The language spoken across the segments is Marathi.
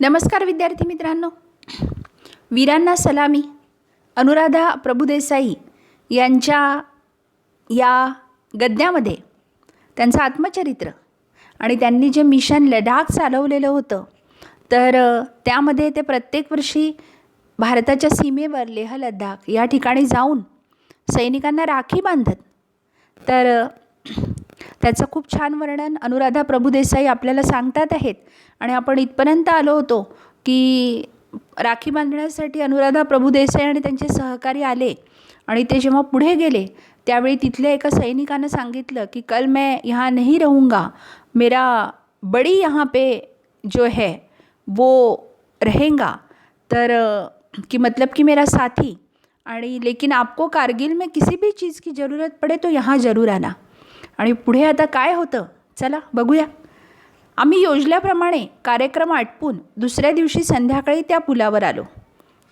नमस्कार विद्यार्थी मित्रांनो. वीरांना सलामी. अनुराधा प्रभुदेसाई यांच्या या गद्यामध्ये त्यांचं आत्मचरित्र आणि त्यांनी जे मिशन लडाख चालवलेलं होतं तर त्यामध्ये ते प्रत्येक वर्षी भारताच्या सीमेवर लेह लडाख या ठिकाणी जाऊन सैनिकांना राखी बांधत. तर त्याचं खूप छान वर्णन अनुराधा प्रभुदेसाई आपल्याला सांगतात आहेत. आणि आपण इथपर्यंत आलो होतो की राखी बांधण्यासाठी अनुराधा प्रभुदेसाई आणि त्यांचे सहकारी आले. आणि ते जेव्हा पुढे गेले त्यावेळी तिथल्या एका सैनिकानं सांगितलं की कल मैं यहाँ नहीं रहूँगा. मेरा बड़ी यहाँ पे जो है वो रहेगा. तर की कि मतलब कि मेरा साथी. आणि लेकिन आपको कारगिल में किसी भी चीज़ की ज़रूरत पड़े तो यहाँ ज़रूर आना. आणि पुढे आता काय होतं? चला बघूया. आम्ही योजल्याप्रमाणे कार्यक्रम आटपून दुसऱ्या दिवशी संध्याकाळी त्या पुलावर आलो.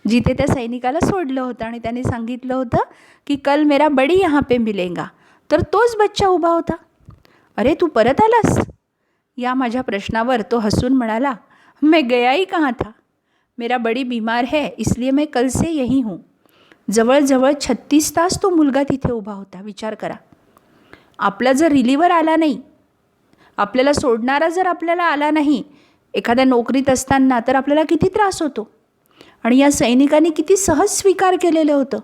जिथे त्या सैनिकाला सोडलं होतं आणि त्याने सांगितलं होतं की कल मेरा बडी यहाँ पे मिलेगा. तर तोच बच्चा उभा होता. अरे तू परत आलास? या माझ्या प्रश्नावर तो हसून म्हणाला मैं गया ही कहाँ था? मेरा बड़ी बीमार है इसलिए मैं कल से यही हूँ. जवळजवळ छत्तीस तास तो मुलगा तिथे उभा होता. विचार करा. आपला जर रिलीवर आला नाही आपल्याला सोडणारा जर आपल्याला आला नाही एखाद्या नोकरीत असताना तर आपल्याला किती त्रास होतो? आणि या सैनिकांनी किती सहज स्वीकार केलेलं होतं?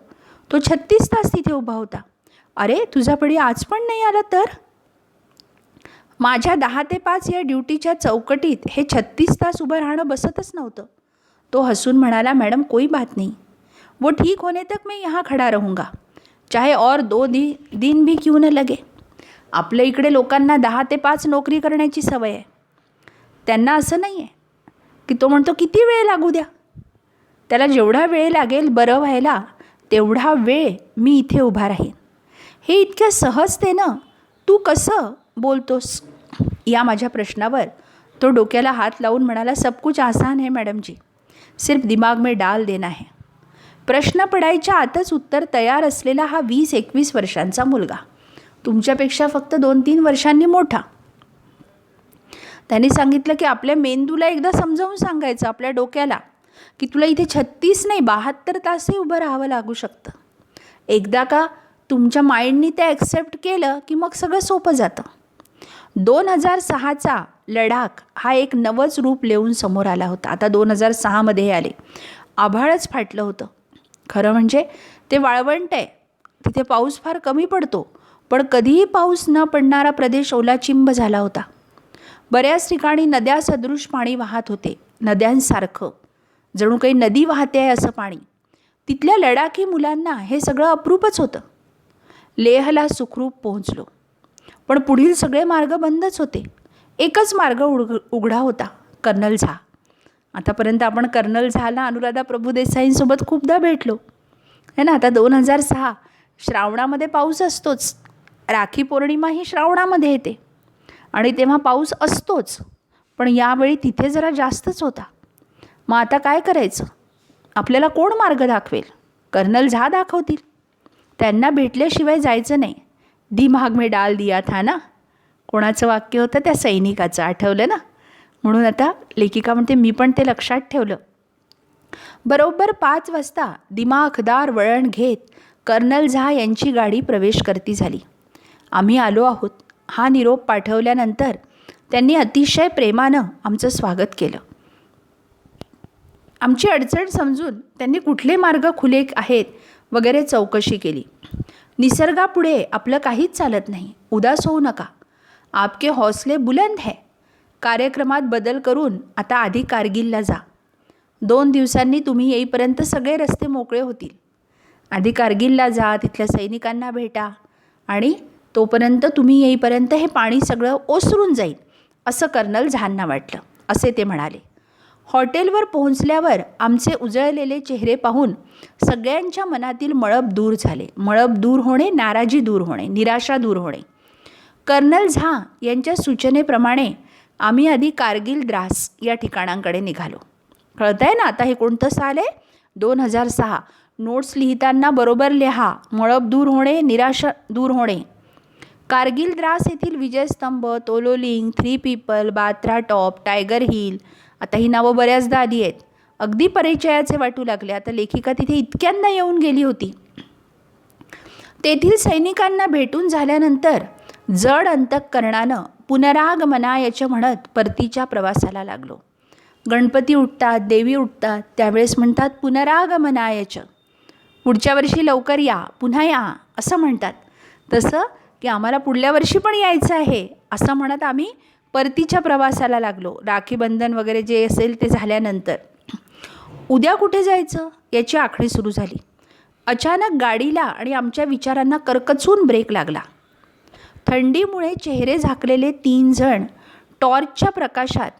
तो छत्तीस तास तिथे उभा होता. अरे तुझा आज पण नाही आला तर? माझ्या दहा ते पाच या ड्युटीच्या चौकटीत हे छत्तीस तास उभं राहणं बसतच नव्हतं. तो हसून म्हणाला मॅडम कोई बात नहीं. वो ठीक होने तक मैं यहाँ खड़ा रहूँगा. चाहे और दो दिन दिन भी क्यों न लगे. आपल्या इकडे लोकांना दहा ते पाच नोकरी करण्याची सवय आहे. त्यांना असं नाही आहे की तो म्हणतो किती वेळ लागू द्या? त्याला जेवढा वेळ लागेल बरं व्हायला तेवढा वेळ मी इथे उभा राहीन. हे इतक्या सहजतेनं तू कसं बोलतोस? या माझ्या प्रश्नावर तो डोक्याला हात लावून म्हणाला सब कुछ आसान है मैडम जी सिर्फ दिमाग में डाल देना है. प्रश्न पडायच्या आतच उत्तर तयार असलेला हा वीस एकवीस वर्षांचा मुलगा. तुमच्यापेक्षा फक्त दोन तीन वर्षांनी मोठा. त्यांनी सांगितलं की आपल्या मेंदूला एकदा समजावून सांगायचं आपल्या डोक्याला की तुला इथे छत्तीस नाही बहात्तर तासही उभं राहावं लागू शकतं. एकदा का तुमच्या माइंडनी ते ॲक्सेप्ट केलं की मग सगळं सोपं जातं. दोन हजार सहाचा लडाख हा एक नवंच रूप लेऊन समोर आला होता. आता दोन हजार सहामध्ये हे आले. आभाळच फाटलं होतं. खरं म्हणजे ते वाळवंट आहे. तिथे पाऊस फार कमी पडतो. पण कधीही पाऊस न पडणारा प्रदेश ओलाचिंब झाला होता. बऱ्याच ठिकाणी नद्या सदृश पाणी वाहत होते. नद्यांसारखं. जणू काही नदी वाहते आहे असं पाणी. तिथल्या लडाखी मुलांना हे सगळं अप्रूपच होतं. लेहला सुखरूप पोहोचलो. पण पुढील सगळे मार्ग बंदच होते. एकच मार्ग उघ उघडा होता. कर्नल झा. आतापर्यंत आपण कर्नल झाला अनुराधा प्रभुदेसाईंसोबत खूपदा भेटलो. है ना? आता दोन हजार सहा. श्रावणामध्ये पाऊस असतोच. राखी पौर्णिमा ही श्रावणामध्ये येते. आणि तेव्हा पाऊस असतोच पण यावेळी तिथे जरा जास्तच होता. मग आता काय करायचं? आपल्याला कोण मार्ग दाखवेल? कर्नल झा दाखवतील. त्यांना भेटल्याशिवाय जायचं नाही. दिमाग मे डाल दिया था ना? कोणाचं वाक्य होतं त्या सैनिकाचं? आठवलं ना? म्हणून आता लेखिका म्हणते मी पण ते लक्षात ठेवलं. बरोबर पाच वाजता दिमाखदार वळण घेत कर्नल झा यांची गाडी प्रवेश करती झाली. आम्ही आलो आहोत. हा निरोप पाठवल्यानंतर त्यांनी अतिशय प्रेमानं आमचं स्वागत केलं. आमची अडचण समजून त्यांनी कुठले मार्ग खुले आहेत वगैरे चौकशी केली. निसर्गापुढे आपलं काहीच चालत नाही. उदास होऊ नका. आपके हौसले बुलंद है. कार्यक्रमात बदल करून आता आधी कारगिलला जा. दोन दिवसांनी तुम्ही येईपर्यंत सगळे रस्ते मोकळे होतील. आधी कारगिलला जा तिथल्या सैनिकांना भेटा आणि तोपर्यंत तुम्ही येईपर्यंत हे पाणी सगळं ओसरून जाईल असं कर्नल झांना वाटलं असे ते म्हणाले. हॉटेलवर पोहोचल्यावर आमचे उजळलेले चेहरे पाहून सगळ्यांच्या मनातील मळब दूर झाले. मळब दूर होणे नाराजी दूर होणे निराशा दूर होणे. कर्नल झा यांच्या सूचनेप्रमाणे आम्ही आधी कारगिल द्रास या ठिकाणांकडे निघालो. कळतं आहे ना आता हे कोणतं साल आहे? दोन हजार सहा. नोट्स लिहिताना बरोबर लिहा. मळब दूर होणे निराशा दूर होणे. कारगिल द्रास येथील विजयस्तंभ Tololing three pimple Batra top Tiger Hill आता ही नावं बऱ्याचदा आली आहेत. अगदी परिचयाचे वाटू लागले. आता लेखिका तिथे इतक्यांदा येऊन गेली होती. तेथील सैनिकांना भेटून झाल्यानंतर जड अंतःकरणानं पुनरागमनायच म्हणत परतीच्या प्रवासाला लागलो. गणपती उठतात देवी उठतात त्यावेळेस म्हणतात पुनरागमनायच पुढच्या वर्षी लवकर या पुन्हा या असं म्हणतात. तसं की आम्हाला पुढल्या वर्षी पण यायचं आहे असं म्हणत आम्ही परतीच्या प्रवासाला लागलो. राखीबंधन वगैरे जे असेल ते झाल्यानंतर. उद्या कुठे जायचं? याची आखणी सुरू झाली. अचानक गाडीला आणि आमच्या विचारांना करकचून ब्रेक लागला. थंडीमुळे चेहरे झाकलेले तीन जण टॉर्चच्या प्रकाशात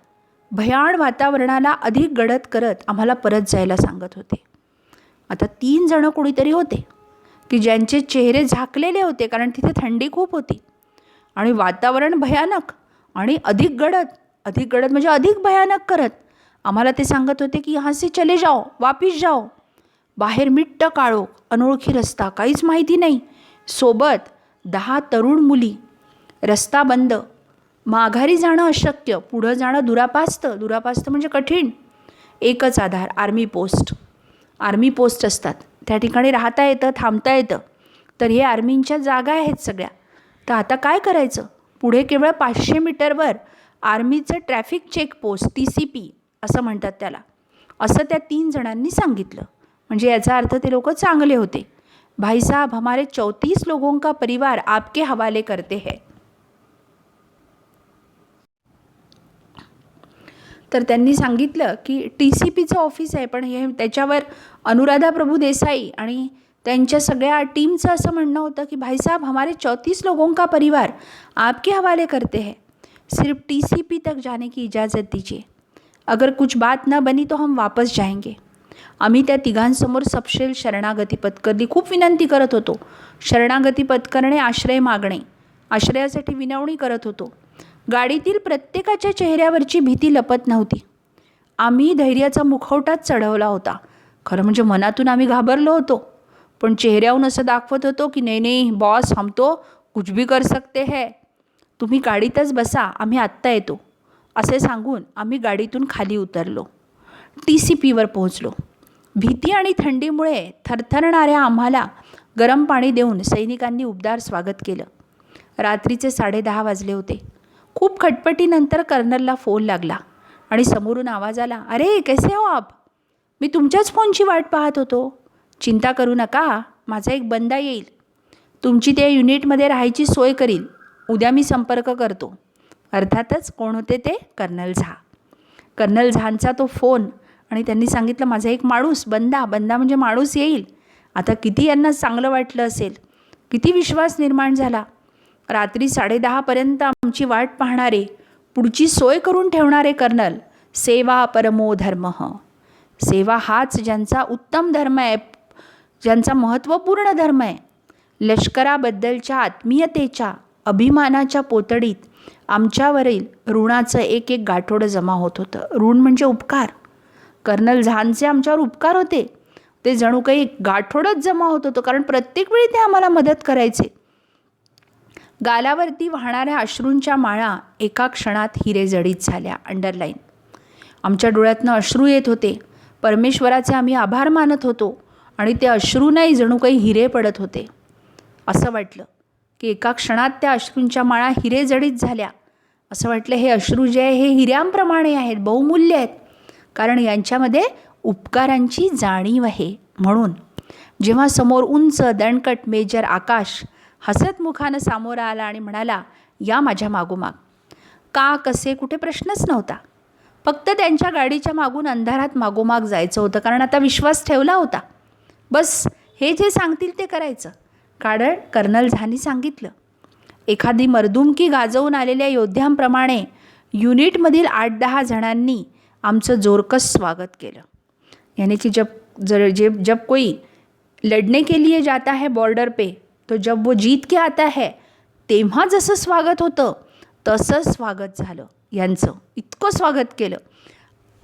भयाण वातावरणाला अधिक गडद करत आम्हाला परत जायला सांगत होते. आता तीन जणं कोणीतरी होते. की ज्यांचे चेहरे झाकलेले होते कारण तिथे थंडी खूप होती. आणि वातावरण भयानक आणि अधिक गडद अधिक गडद म्हणजे अधिक भयानक करत. आम्हाला ते सांगत होते की यहाँ से चले जाओ वापिस जाओ. बाहेर मिट्ट काळो अनोळखी रस्ता काहीच माहिती नाही. सोबत दहा तरुण मुली. रस्ता बंद. माघारी जाणं अशक्य पुढं जाणं दुरापास्त. दुरापास्त म्हणजे कठीण. एकच आधार आर्मी पोस्ट. आर्मी पोस्ट असतात. त्या ठिकाणी राहता येतं थांबता येतं. तर हे आर्मींच्या जागा आहेत सगळ्या. तर आता काय करायचं? पुढे केवळ पाचशे मीटरवर आर्मीचं traffic check post T C P असं म्हणतात त्याला. असं त्या तीन जणांनी सांगितलं. म्हणजे याचा अर्थ ते लोक चांगले होते. भाई साहब हमारे चौतीस लोगों का परिवार आपके हवाले करते हैं. तर त्यांनी सांगितलं की टी सी पीचं ऑफिस आहे पण हे त्याच्यावर अनुराधा प्रभू देसाई आणि त्यांच्या सगळ्या टीमचं असं म्हणणं होतं की भाई साहब हमारे चौतीस लोगों का परिवार आपके हवाले करते हैं? सिर्फ टी सी पी तक जाने की इजाज़त दीजिए। अगर कुछ बात न बनी तो हम वापस जाएंगे। आम्ही त्या तिघांसमोर सपशेल शरणागती पत्करली. खूप विनंती करत होतो. शरणागती पत्करणे आश्रय मागणे. आश्रयासाठी विनवणी करत होतो. गाडीतील प्रत्येकाच्या चेहऱ्यावरची भीती लपत नव्हती. आम्ही धैर्याचा मुखवटाच चढवला होता. खरं म्हणजे मनातून आम्ही घाबरलो होतो. पण चेहऱ्याहून असं दाखवत होतो की नाही नाही बॉस हम तो कुछ भी कर सकते है. तुम्ही गाडीतच बसा आम्ही आत्ता येतो. असे सांगून आम्ही गाडीतून खाली उतरलो. टी सी पीवर पोहोचलो. भीती आणि थंडीमुळे थरथरणाऱ्या आम्हाला गरम पाणी देऊन सैनिकांनी उबदार स्वागत केलं. रात्रीचे साडेदहा वाजले होते. खूप खटपटीनंतर कर्नलला फोन लागला आणि समोरून आवाज आला अरे कैसे हो आप? मी तुमच्याच फोनची वाट पाहत होतो. चिंता करू नका माझा एक बंदा येईल. तुमची त्या युनिटमध्ये राहायची सोय करील उद्या मी संपर्क करतो. अर्थातच कोण होते ते? कर्नल झा. कर्नल झांचा तो फोन आणि त्यांनी सांगितलं माझा एक माणूस बंदा बंदा म्हणजे माणूस येईल. आता किती यांना चांगलं वाटलं असेल. किती विश्वास निर्माण झाला. रात्री साडेदहापर्यंत आमची वाट पाहणारे पुढची सोय करून ठेवणारे कर्नल सेवा परमो धर्म. सेवा हाच ज्यांचा उत्तम धर्म आहे ज्यांचा महत्त्वपूर्ण धर्म आहे. लष्कराबद्दलच्या आत्मीयतेच्या अभिमानाच्या पोतडीत आमच्यावरील ऋणाचं एक एक गाठोडं जमा होत होतं. ऋण म्हणजे उपकार. कर्नल झानचे आमच्यावर उपकार होते. ते जणू काही गाठोडंच जमा होत होतं कारण प्रत्येक वेळी ते आम्हाला मदत करायचे. गालावरती वाहणाऱ्या अश्रूंच्या माळा एका क्षणात हिरेजडीत झाल्या अंडरलाईन आमच्या डोळ्यातनं अश्रू येत होते. परमेश्वराचे आम्ही आभार मानत होतो आणि ते अश्रू नाही जणू काही हिरे पडत होते. असं वाटलं की एका क्षणात त्या अश्रूंच्या माळा हिरेजडीत झाल्या. असं वाटलं हे अश्रू जे आहे हे हिऱ्यांप्रमाणे आहेत बहुमूल्य आहेत. कारण यांच्यामध्ये उपकारांची जाणीव आहे. म्हणून जेव्हा समोर उंच दणकट मेजर आकाश हसत मुखानं सामोरा आला आणि म्हणाला या माझ्या मागोमाग. का कसे कुठे प्रश्नच नव्हता. फक्त त्यांच्या गाडीच्या मागून अंधारात मागोमाग जायचं होतं कारण आता विश्वास ठेवला होता. बस हे जे सांगतील ते करायचं. कारण कर्नल झानी सांगितलं. एखादी मर्दुमकी गाजवून आलेल्या योद्ध्यांप्रमाणे युनिटमधील आठ दहा जणांनी आमचं जोरकस स्वागत केलं. यानी की जब जर जे जब कोई लढणे के लिए जाता है बॉर्डर पे. तो जब वो जीत के आता है तेव्हा जसं स्वागत होतं तसं स्वागत झालं. यांचं इतकं स्वागत केलं.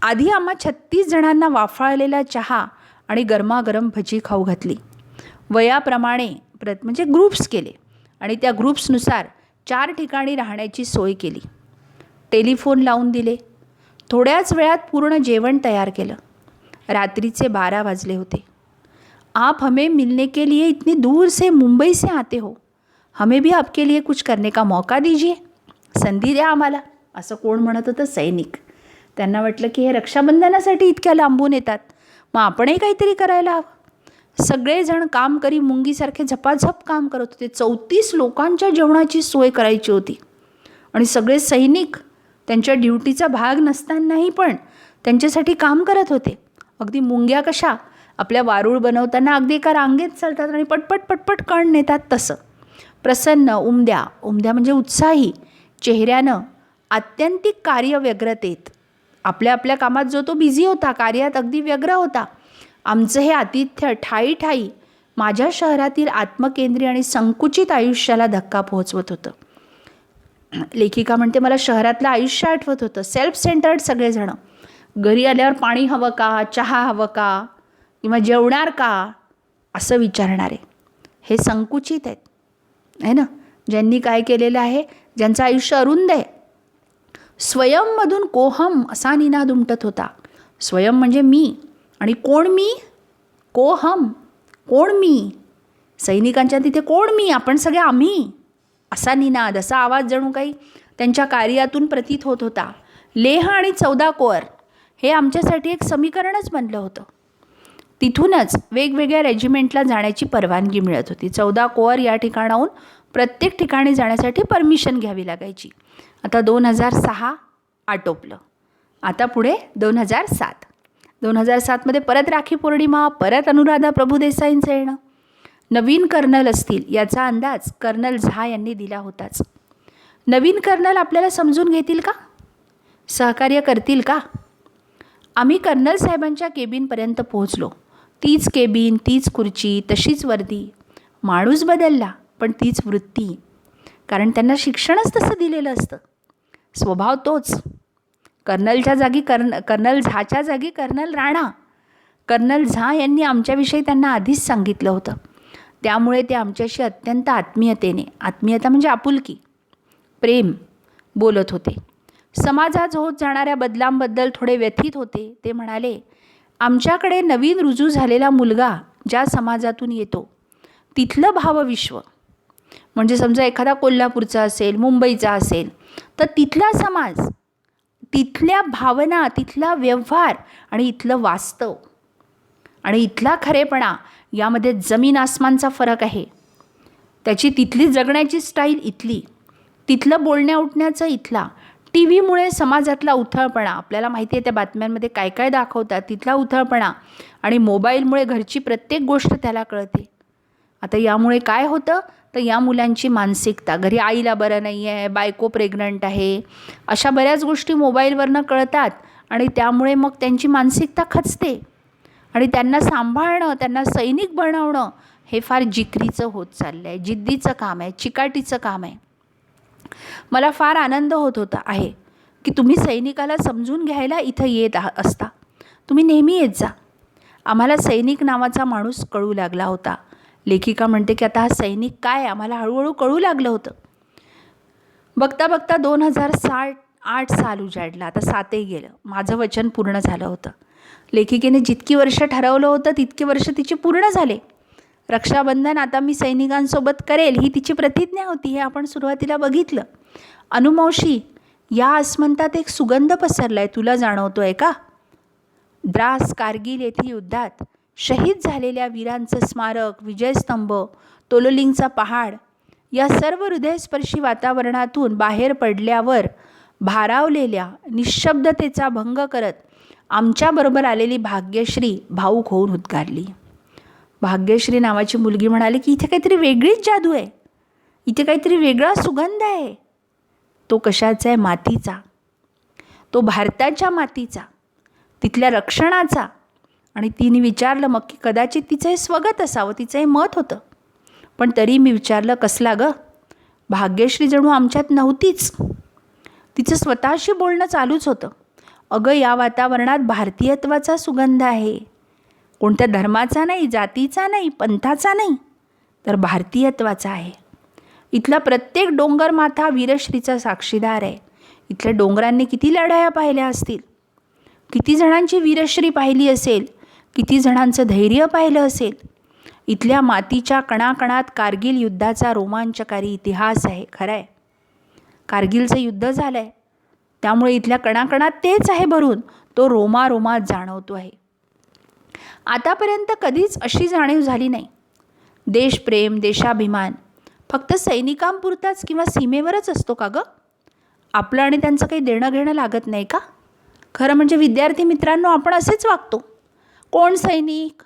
आधी आम्हा छत्तीस जणांना वाफाळलेला चहा आणि गरमागरम भजी खाऊ घातली. वयाप्रमाणे प्रत म्हणजे ग्रुप्स केले आणि त्या ग्रुप्सनुसार चार ठिकाणी राहण्याची सोय केली. टेलिफोन लावून दिले. थोड्याच वेळात पूर्ण जेवण तयार केलं. रात्रीचे बारा वाजले होते. आप हमें मिलने के लिए इतनी दूर से मुंबई से आते हो। हमें भी आपके लिए कुछ करने का मौका दीजिए। संधी द्या आम्हाला। असं कोण म्हणत होतं? सैनिक. त्यांना वाटलं की हे रक्षाबंधनासाठी इतक्या लांबून येतात. मग आपणही काहीतरी करायला हवं. सगळेजण काम करी मुंगीसारखे झपाझप काम करत होते. चौतीस लोकांच्या जेवणाची सोय करायची होती. आणि सगळे सैनिक त्यांच्या ड्युटीचा भाग नसतानाही पण त्यांच्यासाठी काम करत होते. अगदी मुंग्या कशा आपल्या वारूळ बनवताना अगदी एका रांगेत चालतात आणि पटपट पटपट कण नेतात तसं. प्रसन्न उमद्या. उमद्या म्हणजे उत्साही. चेहऱ्यानं आत्यंतिक कार्य व्यग्रतेत. आपल्या आपल्या कामात जो तो बिझी होता कार्यात अगदी व्यग्र होता. आमचं हे आतिथ्य ठाई ठाई माझ्या शहरातील आत्मकेंद्री आणि संकुचित आयुष्याला धक्का पोहोचवत होतं. लेखिका म्हणते मला शहरातलं आयुष्य आठवत होतं. सेल्फ सेंटर्ड सगळेजणं. घरी आल्यावर पाणी हवं का? चहा हवं का? किंवा जेवणार का? असं विचारणारे. हे संकुचित आहेत. आहे ना? ज्यांनी काय केलेलं आहे? ज्यांचं आयुष्य अरुंद आहे. स्वयंमधून कोहम असा निनाद उमटत होता. स्वयं म्हणजे मी. आणि कोण मी? कोहम. कोण मी? सैनिकांच्या तिथे कोण मी? आपण सगळे आम्ही. असा निनाद असा आवाज जणू काही त्यांच्या कार्यातून प्रतीत होत होता. लेह आणि चौदा कोअर हे आमच्यासाठी एक समीकरणच बनलं होतं. तिथूनच वेगवेगळ्या रेजिमेंटला जाण्याची परवानगी मिळत होती. चौदा कोअर या ठिकाणाहून प्रत्येक ठिकाणी जाण्यासाठी परमिशन घ्यावी लागायची. आता दोन हजार सहा आटोपलं. आता पुढे दोन हजार सात. दोन हजार सातमध्ये परत राखी पौर्णिमा परत अनुराधा प्रभुदेसाईंचं येणं. नवीन कर्नल असतील याचा अंदाज कर्नल झा यांनी दिला होताच. नवीन कर्नल आपल्याला समजून घेतील का? सहकार्य करतील का? आम्ही कर्नल साहेबांच्या केबिनपर्यंत पोहोचलो. तीच केबिन तीच खुर्ची तशीच वर्दी. माणूस बदलला पण तीच वृत्ती. कारण त्यांना शिक्षणच तसं दिलेलं असतं. स्वभाव तोच. कर्नलच्या जागी कर्न कर्नल झाच्या जागी कर्नल राणा. कर्नल झा यांनी आमच्याविषयी त्यांना आधीच सांगितलं होतं. त्यामुळे ते आमच्याशी अत्यंत आत्मीयतेने आत्मीयता म्हणजे आपुलकी प्रेम बोलत होते. समाजात होत जाणाऱ्या बदलांबद्दल थोडे व्यथित होते ते म्हणाले आमच्याकडे नवीन रुजू झालेला मुलगा ज्या समाजातून येतो तिथलं भावविश्व म्हणजे समजा एखादा कोल्हापूरचा असेल मुंबईचा असेल तर तिथला समाज तिथल्या भावना तिथला व्यवहार आणि इथलं वास्तव आणि इथला खरेपणा यामध्ये जमीन आसमानचा फरक आहे. त्याची तिथली जगण्याची स्टाईल इथली तिथलं बोलण्या उठण्याचं इथला टी व्हीमुळे समाजातला उथळपणा आपल्याला माहिती आहे त्या बातम्यांमध्ये काय काय दाखवतात तिथला उथळपणा आणि मोबाईलमुळे घरची प्रत्येक गोष्ट त्याला कळते. आता यामुळे काय होतं? तर या मुलांची मानसिकता घरी आईला बरं नाही आहे बायको प्रेग्नंट आहे अशा बऱ्याच गोष्टी मोबाईलवरनं कळतात आणि त्यामुळे मग त्यांची मानसिकता खचते. आणि त्यांना सांभाळणं त्यांना सैनिक बनवणं हे फार जिकरीचं होत चाललं आहे जिद्दीचं काम आहे चिकाटीचं काम आहे. मला फार आनंद होत होता आहे की तुम्ही सैनिकाला समजून घ्यायला इथं येत आह असता. तुम्ही नेहमी येत जा. आम्हाला सैनिक नावाचा माणूस कळू लागला होता. लेखिका म्हणते की आता हा सैनिक काय आम्हाला हळूहळू कळू लागलं होतं. बघता बघता दोन हजार साठ आठ साल उजाडला. आता सातही गेलं. माझं वचन पूर्ण झालं होतं. लेखिकेने जितकी वर्ष ठरवलं होतं तितकी वर्ष तिचे पूर्ण झाले. रक्षाबंधन आता मी सैनिकांसोबत करेल ही तिची प्रतिज्ञा होती हे आपण सुरुवातीला बघितलं. अनुमावशी या आसमंतात एक सुगंध पसरला आहे तुला जाणवतो आहे का? द्रास कारगिल येथील युद्धात शहीद झालेल्या वीरांचं स्मारक विजयस्तंभ तोलोलिंगचा पहाड या सर्व हृदयस्पर्शी वातावरणातून बाहेर पडल्यावर भारावलेल्या निशब्दतेचा भंग करत आमच्याबरोबर आलेली भाग्यश्री भाऊक होऊन उद्गारली. भाग्यश्री नावाची मुलगी म्हणाली की इथे काहीतरी वेगळीच जादू आहे. इथे काहीतरी वेगळा सुगंध आहे. तो कशाचा आहे मातीचा. तो भारताच्या मातीचा. तिथल्या रक्षणाचा. आणि तिने विचारलं मग की कदाचित तिचं हे स्वगत असावं तिचं हे मत होतं. पण तरी मी विचारलं कसला गं? भाग्यश्री जणू आमच्यात नव्हतीच. तिचं स्वतःशी बोलणं चालूच होतं. अगं या वातावरणात भारतीयत्वाचा सुगंध आहे. कोणत्या धर्माचा नाही जातीचा नाही पंथाचा नाही तर भारतीयत्वाचा आहे. इथला प्रत्येक डोंगर माथा वीरश्रीचा साक्षीदार आहे. इथल्या डोंगरांनी किती लढाया पाहिल्या असतील? किती जणांची वीरश्री पाहिली असेल? किती जणांचं धैर्य पाहिलं असेल? इथल्या मातीच्या कणाकणात कारगिल युद्धाचा रोमांचकारी इतिहास आहे खरं आहे कारगिलचं युद्ध झालं आहे त्यामुळे इथल्या कणाकणात तेच आहे भरून तो रोमारोमात जाणवतो आहे आतापर्यंत कधीच अशी जाणीव झाली नाही. देशप्रेम देशाभिमान फक्त सैनिकांपुरताच किंवा सीमेवरच असतो का गं? आपलं आणि त्यांचं काही देणं घेणं लागत नाही का? खरं म्हणजे विद्यार्थी मित्रांनो आपण असेच वागतो. कोण सैनिक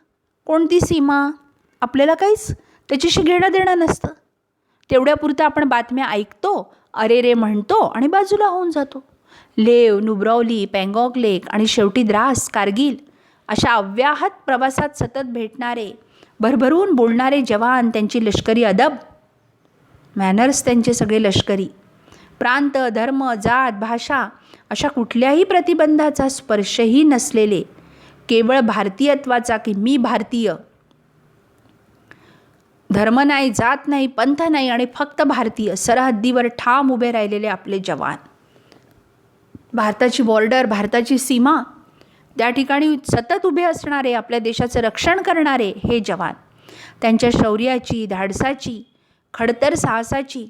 कोणती सीमा? आपल्याला काहीच त्याच्याशी घेणं देणं नसतं. तेवढ्यापुरतं आपण बातम्या ऐकतो अरे रे म्हणतो आणि बाजूला होऊन जातो. लेव नुब्रावली पँगॉक लेक आणि शेवटी द्रास कारगिल अशा अव्याहत प्रवासात सतत भेटणारे भरभरून बोलणारे जवान त्यांची लष्करी अदब मॅनर्स त्यांचे सगळे लष्करी. प्रांत धर्म जात भाषा अशा कुठल्याही प्रतिबंधाचा स्पर्शही नसलेले केवळ भारतीयत्वाचा की मी भारतीय. धर्म नाही जात नाही पंथ नाही आणि फक्त भारतीय सरहद्दीवर ठाम उभे राहिलेले आपले जवान. भारताची बॉर्डर भारताची सीमा त्या ठिकाणी सतत उभे असणारे आपल्या देशाचं रक्षण करणारे हे जवान. त्यांच्या शौर्याची धाडसाची खडतर साहसाची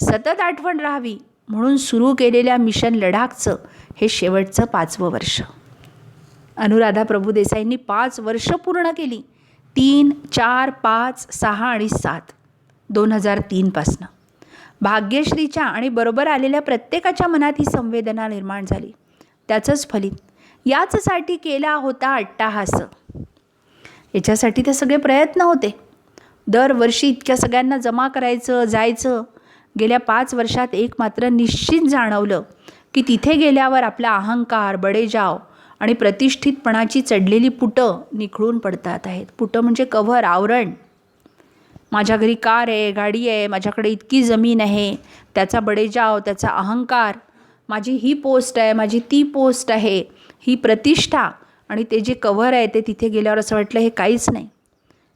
सतत आठवण राहावी म्हणून सुरू केलेल्या मिशन लडाखचं हे शेवटचं पाचवं वर्ष. अनुराधा प्रभुदेसाईंनी पाच वर्ष पूर्ण केली. तीन चार पाच सहा आणि सात. दोन हजार तीनपासनं भाग्यश्रीच्या आणि बरोबर आलेल्या प्रत्येकाच्या मनात ही संवेदना निर्माण झाली. त्याचंच फलित याचसाठी केला होता अट्टाहास. याच्यासाठी ते सगळे प्रयत्न होते. दरवर्षी इतक्या सगळ्यांना जमा करायचं जायचं. गेल्या पाच वर्षात एक मात्र निश्चित जाणवलं की तिथे गेल्यावर आपला अहंकार बडेजाव आणि प्रतिष्ठितपणाची चढलेली पुटं निखळून पडतात आहेत. पुटं म्हणजे कव्हर आवरण. माझ्या घरी कार आहे गाडी आहे माझ्याकडे इतकी जमीन आहे त्याचा बडेजाव त्याचा अहंकार. माझी ही पोस्ट आहे माझी ती पोस्ट आहे. ही प्रतिष्ठा आणि ते जे कव्हर आहे ते तिथे गेल्यावर असं वाटलं हे काहीच नाही.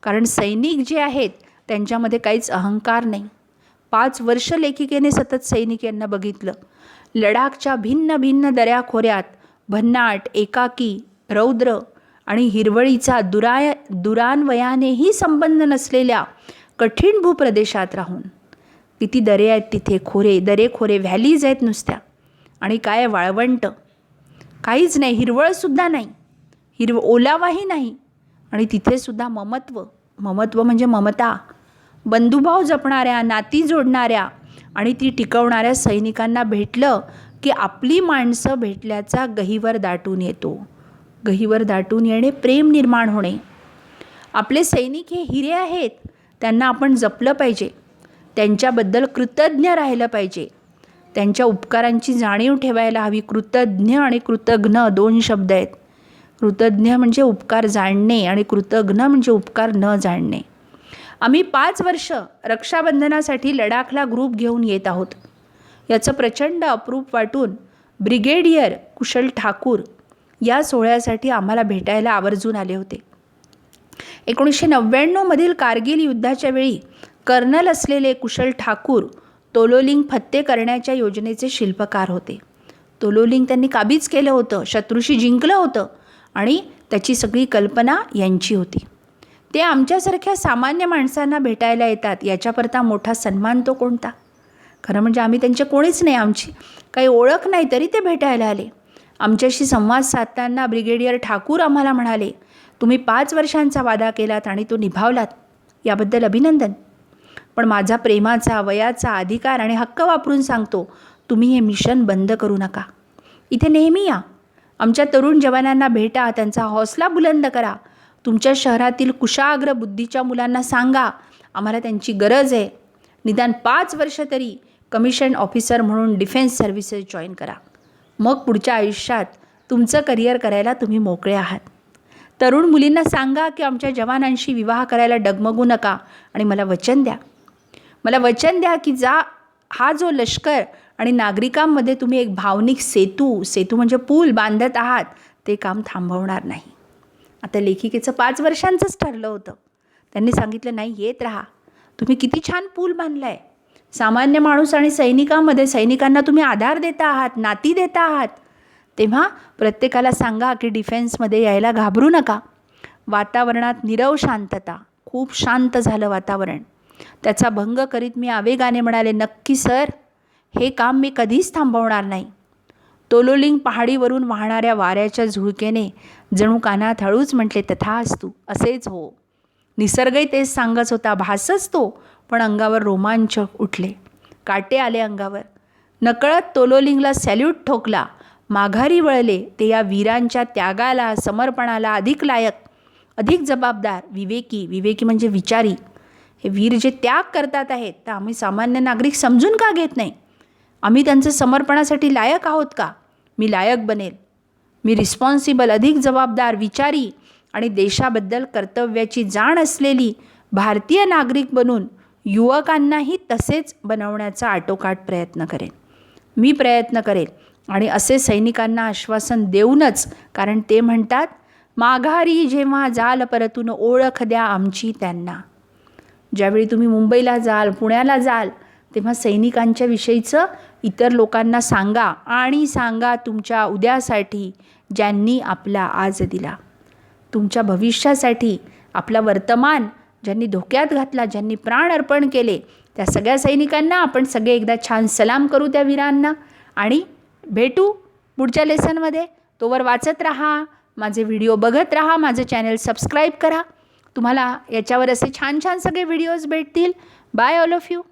कारण सैनिक जे आहेत त्यांच्यामध्ये काहीच अहंकार नाही. पाच वर्ष लेखिकेने सतत सैनिक यांना बघितलं. लडाखच्या भिन्न भिन्न दऱ्याखोऱ्यात भन्नाट एकाकी रौद्र आणि हिरवळीचा दुराय दुरान्वयानेही संबंध नसलेल्या कठीण भूप्रदेशात राहून. किती दरे आहेत तिथे खोरे दरेखोरे व्हॅलीज आहेत नुसत्या. आणि काय वाळवंट. काहीच नाही हिरवळसुद्धा नाही. हिरव ओलावाही नाही. आणि तिथेसुद्धा ममत्व. ममत्व म्हणजे ममता. बंधुभाव जपणाऱ्या नाती जोडणाऱ्या आणि ती टिकवणाऱ्या सैनिकांना भेटलं की आपली माणसं भेटल्याचा गहीवर दाटून येतो. गहीवर दाटून येणे प्रेम निर्माण होणे. आपले सैनिक हे हिरे आहेत. त्यांना आपण जपलं पाहिजे. त्यांच्याबद्दल कृतज्ञ राहिलं पाहिजे. त्यांच्या उपकारांची जाणीव ठेवायला हवी. कृतज्ञ आणि कृतज्ञ दोन शब्द आहेत. कृतज्ञ म्हणजे उपकार जाणणे आणि कृतज्ञ म्हणजे उपकार न जाणणे. आम्ही पाच वर्ष रक्षाबंधनासाठी लडाखला ग्रुप घेऊन येत आहोत. याचं प्रचंड अप्रूप वाटून ब्रिगेडियर कुशल ठाकूर या सोहळ्यासाठी आम्हाला भेटायला आवर्जून आले होते. एकोणीसशे नव्याण्णवमधील कारगिल युद्धाच्या वेळी कर्नल असलेले कुशल ठाकूर तोलोलिंग फत्ते करण्याच्या योजनेचे शिल्पकार होते. तोलोलिंग त्यांनी काबीज केलं होतं शत्रूशी जिंकलं होतं आणि त्याची सगळी कल्पना यांची होती. ते आमच्यासारख्या सामान्य माणसांना भेटायला येतात याच्याकरता मोठा सन्मान तो कोणता? खरं म्हणजे आम्ही त्यांचे कोणीच नाही आमची काही ओळख नाही तरी ते भेटायला आले. आमच्याशी संवाद साधताना ब्रिगेडियर ठाकूर आम्हाला म्हणाले तुम्ही पाच वर्षांचा वादा केलात आणि तो निभावलात. याबद्दल अभिनंदन. पण माझा प्रेमाचा वयाचा अधिकार आणि हक्क वापरून सांगतो तुम्ही हे मिशन बंद करू नका. इथे नेहमी या. आमच्या तरुण जवानांना भेटा त्यांचा हौसला बुलंद करा. तुमच्या शहरातील कुशाग्र बुद्धीच्या मुलांना सांगा आम्हाला त्यांची गरज आहे. निदान पाच वर्ष तरी कमिशन ऑफिसर म्हणून डिफेन्स सर्व्हिसेस जॉईन करा. मग पुढच्या आयुष्यात तुमचं करिअर करायला तुम्ही मोकळे आहात. तरुण मुलींना सांगा की आमच्या जवानांशी विवाह करायला डगमगू नका आणि मला वचन द्या. मला वचन द्या की जा हा जो लष्कर आणि नागरिकांमध्ये तुम्ही एक भावनिक सेतू सेतू म्हणजे पूल बांधत आहात ते काम थांबवणार नाही. आता लेखिकेचं पाच वर्षांचंच ठरलं होतं. त्यांनी सांगितलं नाही येत राहा. तुम्ही किती छान पूल बांधला आहे सामान्य माणूस आणि सैनिकांमध्ये सैनिकांना तुम्ही आधार देता आहात नाती देता आहात. तेव्हा प्रत्येकाला सांगा की डिफेन्समध्ये यायला घाबरू नका. वातावरणात निरव शांतता. खूप शांत झालं वातावरण. त्याचा भंग करीत मी आवेगाने म्हणाले नक्की सर हे काम मी कधीच थांबवणार नाही. तोलोलिंग पहाडीवरून वाहणाऱ्या वाऱ्याच्या झुळकेने जणू कानात हळूच म्हटले तथा असतू असेच हो. निसर्गही तेच सांगत होता भासच तो. पण अंगावर रोमांच उठले. काटे आले अंगावर. नकळत तोलोलिंगला सॅल्यूट ठोकला. माघारी वळले. ते या वीरांच्या त्यागाला समर्पणाला अधिक लायक अधिक जबाबदार. विवेकी विवेकी म्हणजे विचारी. हे वीर जे त्याग करतात आहेत तर आम्ही सामान्य नागरिक समजून का घेत नाही? आम्ही त्यांचं समर्पणासाठी लायक आहोत का? मी लायक बनेल. मी रिस्पॉन्सिबल अधिक जबाबदार विचारी आणि देशाबद्दल कर्तव्याची जाण असलेली भारतीय नागरिक बनून युवकांनाही तसेच बनवण्याचा आटोकाट प्रयत्न करेन. मी प्रयत्न करेल आणि असे सैनिकांना आश्वासन देऊनच कारण ते म्हणतात माघारी जेव्हा जाल परतून ओळख द्या आमची त्यांना. ज्यावेळी तुम्ही मुंबईला जाल पुण्याला जाल तेव्हा सैनिकांच्या विषयीचं इतर लोकांना सांगा आणि सांगा तुमच्या उद्यासाठी ज्यांनी आपला आज दिला. तुमच्या भविष्यासाठी आपला वर्तमान ज्यांनी धोक्यात घातला ज्यांनी प्राण अर्पण केले त्या सगळ्या सैनिकांना आपण सगळे एकदा छान सलाम करू त्या वीरांना. आणि भेटू पुढच्या लेसनमध्ये तोवर वाचत राहा माझे व्हिडिओ बघत राहा माझं चॅनल सबस्क्राईब करा. तुम्हाला याच्यावर असे छान छान सगळे व्हिडिओज भेटतील. Bye all of you